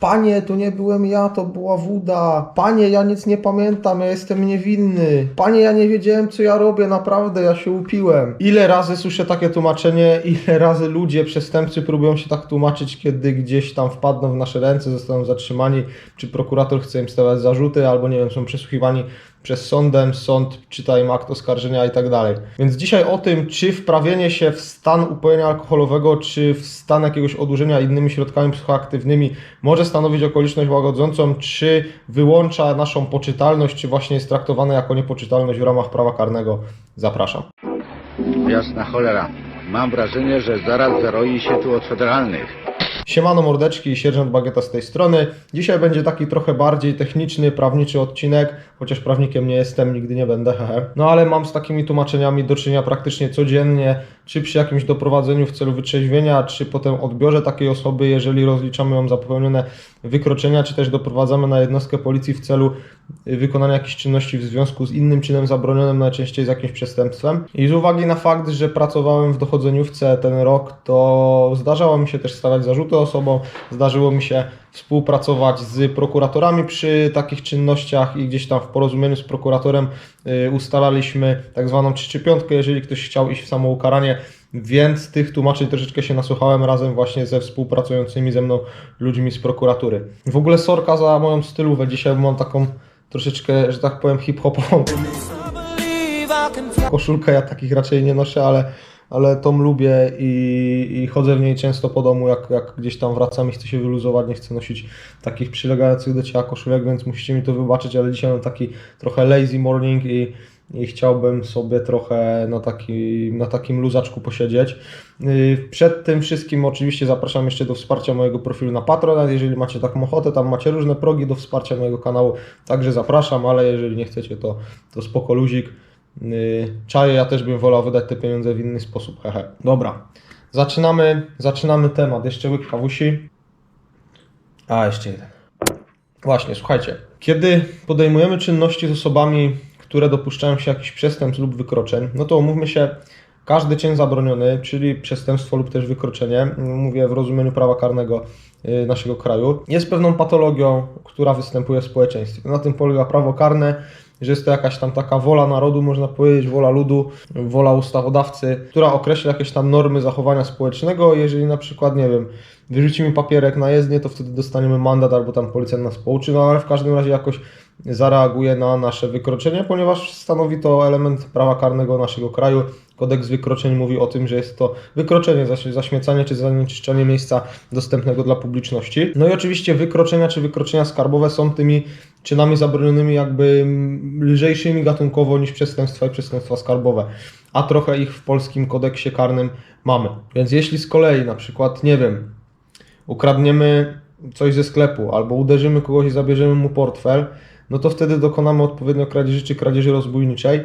Panie, to nie byłem ja, to była woda. Panie, ja nic nie pamiętam, ja jestem niewinny. Panie, ja nie wiedziałem, co ja robię, naprawdę, ja się upiłem. Ile razy słyszę takie tłumaczenie, ile razy ludzie, przestępcy próbują się tak tłumaczyć, kiedy gdzieś tam wpadną w nasze ręce, zostaną zatrzymani, czy prokurator chce im stawiać zarzuty, albo nie wiem, są przesłuchiwani przez sądem, sąd czyta im akt oskarżenia i tak dalej. Więc dzisiaj o tym, czy wprawienie się w stan upojenia alkoholowego, czy w stan jakiegoś odurzenia innymi środkami psychoaktywnymi może stanowić okoliczność łagodzącą, czy wyłącza naszą poczytalność, czy właśnie jest traktowane jako niepoczytalność w ramach prawa karnego. Zapraszam. Jasna cholera. Mam wrażenie, że zaraz zaroi się tu od federalnych. Siemano mordeczki, sierżant Bagieta z tej strony. Dzisiaj będzie taki trochę bardziej techniczny, prawniczy odcinek, chociaż prawnikiem nie jestem, nigdy nie będę, hehe. No ale mam z takimi tłumaczeniami do czynienia praktycznie codziennie, czy przy jakimś doprowadzeniu w celu wytrzeźwienia, czy potem odbiorze takiej osoby, jeżeli rozliczamy ją za popełnione wykroczenia, czy też doprowadzamy na jednostkę policji w celu wykonania jakichś czynności w związku z innym czynem zabronionym, najczęściej z jakimś przestępstwem. I z uwagi na fakt, że pracowałem w dochodzeniówce ten rok, to zdarzało mi się też stawiać zarzuty osobom, zdarzyło mi się współpracować z prokuratorami przy takich czynnościach i gdzieś tam w porozumieniu z prokuratorem y, ustalaliśmy tak zwaną 3 czy piątkę, jeżeli ktoś chciał iść w samoukaranie, więc tych tłumaczeń troszeczkę się nasłuchałem razem właśnie ze współpracującymi ze mną ludźmi z prokuratury. W ogóle sorka za moją stylówę. Dzisiaj, mam taką troszeczkę, że tak powiem, hip-hopową koszulkę, ja takich raczej nie noszę, ale, ale tą lubię i, i chodzę w niej często po domu, jak, jak gdzieś tam wracam i chcę się wyluzować, nie chcę nosić takich przylegających do ciała koszulek, więc musicie mi to wybaczyć, ale dzisiaj mam taki trochę lazy morning i, i chciałbym sobie trochę na, taki, na takim luzaczku posiedzieć. Yy, Przed tym wszystkim oczywiście zapraszam jeszcze do wsparcia mojego profilu na Patronite, jeżeli macie taką ochotę, tam macie różne progi do wsparcia mojego kanału, także zapraszam, ale jeżeli nie chcecie, to, to spoko luzik. Yy, Czaję, ja też bym wolał wydać te pieniądze w inny sposób, hehe. Dobra, zaczynamy, zaczynamy temat. Jeszcze łyk kawusi. A, jeszcze jeden. Właśnie, słuchajcie. Kiedy podejmujemy czynności z osobami, które dopuszczają się jakichś przestępstw lub wykroczeń, no to umówmy się, każdy czyn zabroniony, czyli przestępstwo lub też wykroczenie, mówię w rozumieniu prawa karnego y, naszego kraju, jest pewną patologią, która występuje w społeczeństwie. Na tym polega prawo karne, że jest to jakaś tam taka wola narodu, można powiedzieć, wola ludu, wola ustawodawcy, która określa jakieś tam normy zachowania społecznego. Jeżeli na przykład, nie wiem, wyrzucimy papierek na jezdnię, to wtedy dostaniemy mandat albo tam policjant nas pouczy, no ale w każdym razie jakoś zareaguje na nasze wykroczenie, ponieważ stanowi to element prawa karnego naszego kraju. Kodeks wykroczeń mówi o tym, że jest to wykroczenie, zaś- zaśmiecanie czy zanieczyszczenie miejsca dostępnego dla publiczności. No i oczywiście wykroczenia czy wykroczenia skarbowe są tymi czynami zabronionymi jakby lżejszymi gatunkowo niż przestępstwa i przestępstwa skarbowe, a trochę ich w polskim kodeksie karnym mamy. Więc jeśli z kolei na przykład, nie wiem, ukradniemy coś ze sklepu albo uderzymy kogoś i zabierzemy mu portfel, no to wtedy dokonamy odpowiednio kradzieży czy kradzieży rozbójniczej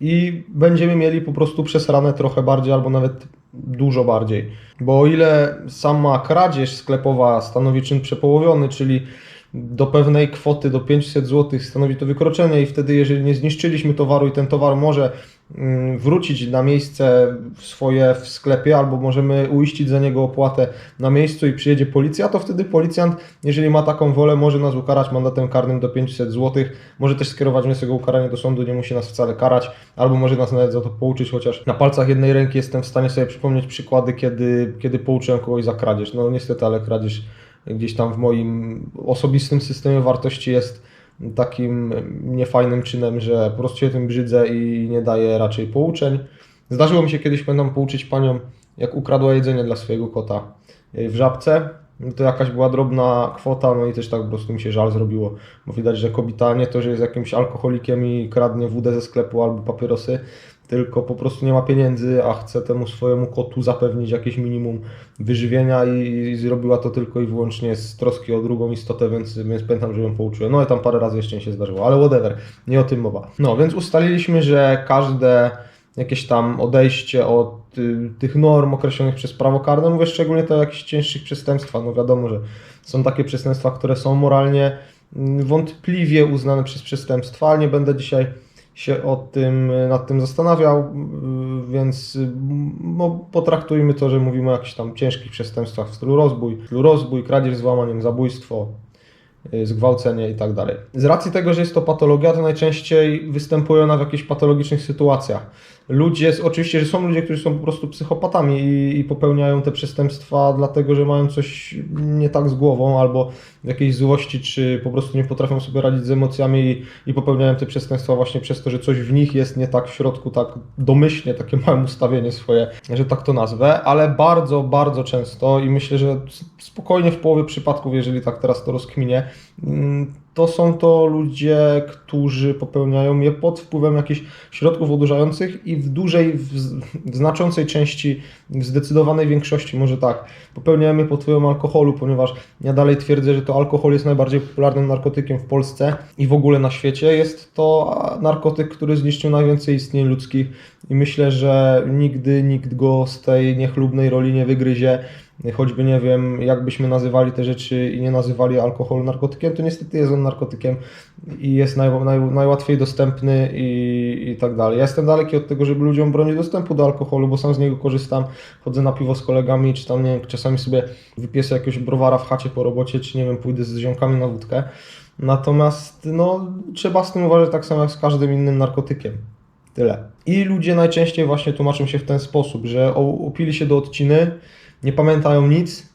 i będziemy mieli po prostu przesrane trochę bardziej albo nawet dużo bardziej. Bo o ile sama kradzież sklepowa stanowi czyn przepołowiony, czyli do pewnej kwoty, do 500 zł stanowi to wykroczenie i wtedy jeżeli nie zniszczyliśmy towaru i ten towar może mm, wrócić na miejsce swoje w sklepie albo możemy uiścić za niego opłatę na miejscu i przyjedzie policja, to wtedy policjant, jeżeli ma taką wolę, może nas ukarać mandatem karnym do 500 zł, może też skierować wniosek o ukaranie do sądu, nie musi nas wcale karać, albo może nas nawet za to pouczyć, chociaż na palcach jednej ręki jestem w stanie sobie przypomnieć przykłady, kiedy, kiedy pouczyłem kogoś za kradzież. No niestety, ale kradzież gdzieś tam w moim osobistym systemie wartości jest takim niefajnym czynem, że po prostu się tym brzydzę i nie daję raczej pouczeń. Zdarzyło mi się kiedyś, pamiętam, pouczyć panią, jak ukradła jedzenie dla swojego kota w żabce. To jakaś była drobna kwota, no i też tak po prostu mi się żal zrobiło, bo widać, że kobieta nie to, że jest jakimś alkoholikiem i kradnie wódę ze sklepu albo papierosy, tylko po prostu nie ma pieniędzy, a chce temu swojemu kotu zapewnić jakieś minimum wyżywienia i, i zrobiła to tylko i wyłącznie z troski o drugą istotę, więc, więc pamiętam, że ją pouczyłem. No i tam parę razy jeszcze się zdarzyło, ale whatever, nie o tym mowa. No więc ustaliliśmy, że każde jakieś tam odejście od y, tych norm określonych przez prawo karne, mówię szczególnie to o jakichś cięższych przestępstwach, no wiadomo, że są takie przestępstwa, które są moralnie mm, wątpliwie uznane przez przestępstwa, ale nie będę dzisiaj się o tym, nad tym zastanawiał, y, więc y, no, potraktujmy to, że mówimy o jakichś tam ciężkich przestępstwach w stylu rozbój, stylu rozbój, kradzież z włamaniem, zabójstwo, y, zgwałcenie i tak dalej. Z racji tego, że jest to patologia, to najczęściej występuje ona w jakichś patologicznych sytuacjach. Ludzie, oczywiście, że są ludzie, którzy są po prostu psychopatami i, i popełniają te przestępstwa dlatego, że mają coś nie tak z głową albo jakiejś złości, czy po prostu nie potrafią sobie radzić z emocjami i, i popełniają te przestępstwa właśnie przez to, że coś w nich jest nie tak w środku, tak domyślnie, takie małe ustawienie swoje, że tak to nazwę, ale bardzo, bardzo często i myślę, że spokojnie w połowie przypadków, jeżeli tak teraz to rozkminie, mm, to są to ludzie, którzy popełniają je pod wpływem jakichś środków odurzających i w dużej, w, znaczącej części, w zdecydowanej większości, może tak, popełniają je pod wpływem alkoholu, ponieważ ja dalej twierdzę, że to alkohol jest najbardziej popularnym narkotykiem w Polsce i w ogóle na świecie. Jest to narkotyk, który zniszczył najwięcej istnień ludzkich i myślę, że nigdy nikt go z tej niechlubnej roli nie wygryzie choćby nie wiem, jak byśmy nazywali te rzeczy i nie nazywali alkoholu narkotykiem, to niestety jest on narkotykiem i jest naj, naj, najłatwiej dostępny i, i tak dalej. Ja jestem daleki od tego, żeby ludziom bronić dostępu do alkoholu, bo sam z niego korzystam, chodzę na piwo z kolegami, czy tam, nie wiem, czasami sobie wypiję sobie jakiegoś browara w chacie po robocie, czy nie wiem, pójdę z ziomkami na wódkę. Natomiast no, trzeba z tym uważać tak samo jak z każdym innym narkotykiem. Tyle. I ludzie najczęściej właśnie tłumaczą się w ten sposób, że upili się do odciny, nie pamiętają nic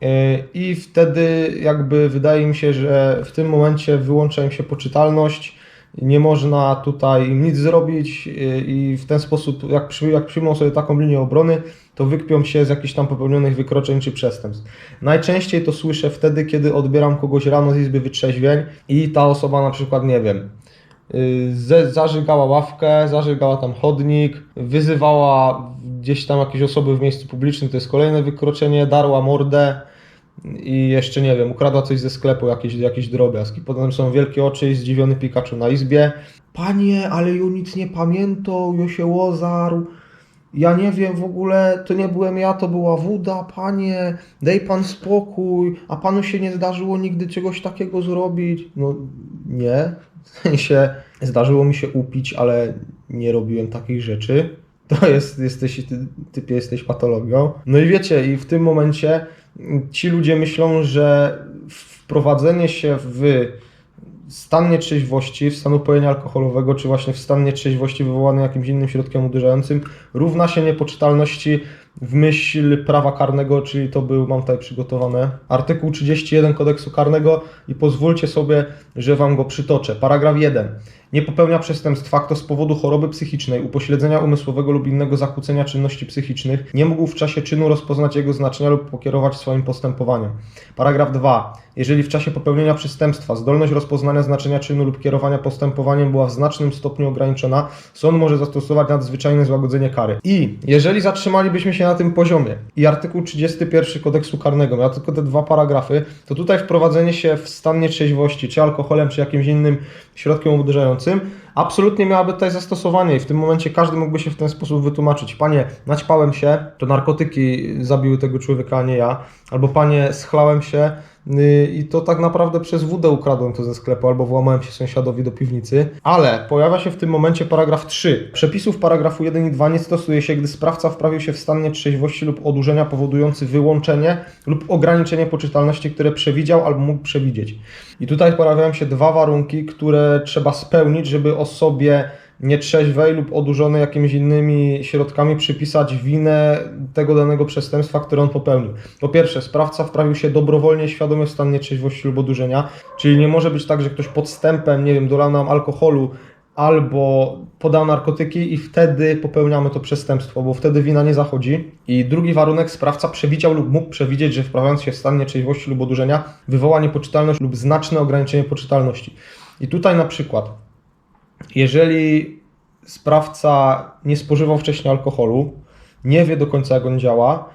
yy, i wtedy jakby wydaje mi się, że w tym momencie wyłącza im się poczytalność, nie można tutaj im nic zrobić yy, i w ten sposób, jak, jak przyjmą sobie taką linię obrony, to wykpią się z jakichś tam popełnionych wykroczeń czy przestępstw. Najczęściej to słyszę wtedy, kiedy odbieram kogoś rano z izby wytrzeźwień i ta osoba na przykład, nie wiem, zażygała ławkę, zażygała tam chodnik, wyzywała gdzieś tam jakieś osoby w miejscu publicznym, to jest kolejne wykroczenie, darła mordę i jeszcze nie wiem, ukradła coś ze sklepu, jakieś, jakieś drobiazg. I potem są wielkie oczy i zdziwiony Pikachu na izbie. Panie, ale ja nic nie pamiętam, ja się łozarł. Ja nie wiem w ogóle, to nie byłem ja, to była woda, panie, daj pan spokój, a panu się nie zdarzyło nigdy czegoś takiego zrobić? No nie, w sensie zdarzyło mi się upić, ale nie robiłem takich rzeczy to jest, jesteś, ty, typie jesteś patologią. No i wiecie, i w tym momencie ci ludzie myślą, że wprowadzenie się w stan nietrzeźwości, w stanu pojenia alkoholowego, czy właśnie w stan nietrzeźwości wywołany jakimś innym środkiem uderzającym, równa się niepoczytalności w myśl prawa karnego, czyli to był, mam tutaj przygotowane, artykuł 31 kodeksu karnego i pozwólcie sobie, że wam go przytoczę. Paragraf 1 nie popełnia przestępstwa, kto z powodu choroby psychicznej, upośledzenia umysłowego lub innego zakłócenia czynności psychicznych nie mógł w czasie czynu rozpoznać jego znaczenia lub pokierować swoim postępowaniem. Paragraf 2. Jeżeli w czasie popełnienia przestępstwa zdolność rozpoznania znaczenia czynu lub kierowania postępowaniem była w znacznym stopniu ograniczona, sąd może zastosować nadzwyczajne złagodzenie kary. I jeżeli zatrzymalibyśmy się na tym poziomie i artykuł 31 kodeksu karnego miał tylko te dwa paragrafy, to tutaj wprowadzenie się w stan nietrzeźwości, czy alkoholem, czy jakimś innym środkiem uderzającym, absolutnie miałaby tutaj zastosowanie i w tym momencie każdy mógłby się w ten sposób wytłumaczyć. Panie, naćpałem się, to narkotyki zabiły tego człowieka, a nie ja. Albo panie, schlałem się, i to tak naprawdę przez wódę ukradłem to ze sklepu albo włamałem się sąsiadowi do piwnicy. Ale pojawia się w tym momencie paragraf 3. Przepisów paragrafu 1 i 2 nie stosuje się, gdy sprawca wprawił się w stan nietrzeźwości lub odurzenia powodujący wyłączenie lub ograniczenie poczytalności, które przewidział albo mógł przewidzieć. I tutaj pojawiają się dwa warunki, które trzeba spełnić, żeby osobie nietrzeźwej lub odurzonej jakimiś innymi środkami przypisać winę tego danego przestępstwa, które on popełnił. Po pierwsze, sprawca wprawił się dobrowolnie, świadomie w stan nietrzeźwości lub odurzenia, czyli nie może być tak, że ktoś podstępem, nie wiem, dolał nam alkoholu albo podał narkotyki i wtedy popełniamy to przestępstwo, bo wtedy wina nie zachodzi. I drugi warunek, sprawca przewidział lub mógł przewidzieć, że wprawiając się w stan nietrzeźwości lub odurzenia wywoła niepoczytalność lub znaczne ograniczenie poczytalności. I tutaj na przykład jeżeli sprawca nie spożywał wcześniej alkoholu, nie wie do końca jak on działa,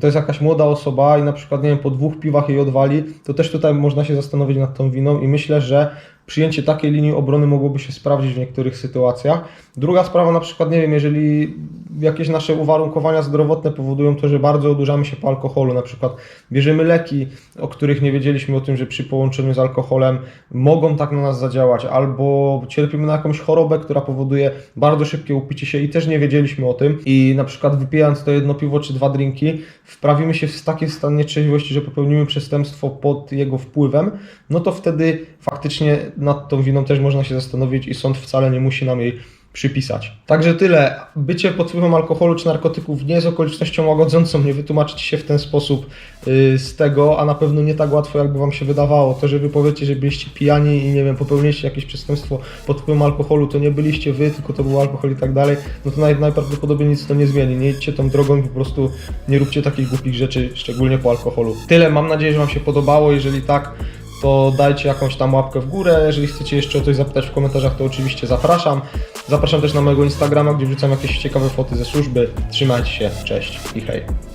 to jest jakaś młoda osoba i na przykład, nie wiem, po dwóch piwach jej odwali, to też tutaj można się zastanowić nad tą winą i myślę, że przyjęcie takiej linii obrony mogłoby się sprawdzić w niektórych sytuacjach. Druga sprawa, na przykład, nie wiem, jeżeli jakieś nasze uwarunkowania zdrowotne powodują to, że bardzo odurzamy się po alkoholu, na przykład bierzemy leki, o których nie wiedzieliśmy o tym, że przy połączeniu z alkoholem mogą tak na nas zadziałać, albo cierpimy na jakąś chorobę, która powoduje bardzo szybkie upicie się i też nie wiedzieliśmy o tym. I na przykład wypijając to jedno piwo czy dwa drinki, wprawimy się w taki stan nietrzeźwości, że popełnimy przestępstwo pod jego wpływem, no to wtedy faktycznie nad tą winą też można się zastanowić i sąd wcale nie musi nam jej przypisać. Także tyle. Bycie pod wpływem alkoholu czy narkotyków nie jest okolicznością łagodzącą, nie wytłumaczyć się w ten sposób yy, z tego, a na pewno nie tak łatwo, jakby wam się wydawało. To, że wy powiecie, że byliście pijani i nie wiem, popełniliście jakieś przestępstwo pod wpływem alkoholu, to nie byliście wy, tylko to był alkohol i tak dalej, no to naj, najprawdopodobniej nic to nie zmieni. Nie idźcie tą drogą, po prostu nie róbcie takich głupich rzeczy, szczególnie po alkoholu. Tyle, mam nadzieję, że wam się podobało. Jeżeli tak, to dajcie jakąś tam łapkę w górę. Jeżeli chcecie jeszcze o coś zapytać w komentarzach, to oczywiście zapraszam. Zapraszam też na mojego Instagrama, gdzie wrzucam jakieś ciekawe foty ze służby. Trzymajcie się, cześć i hej.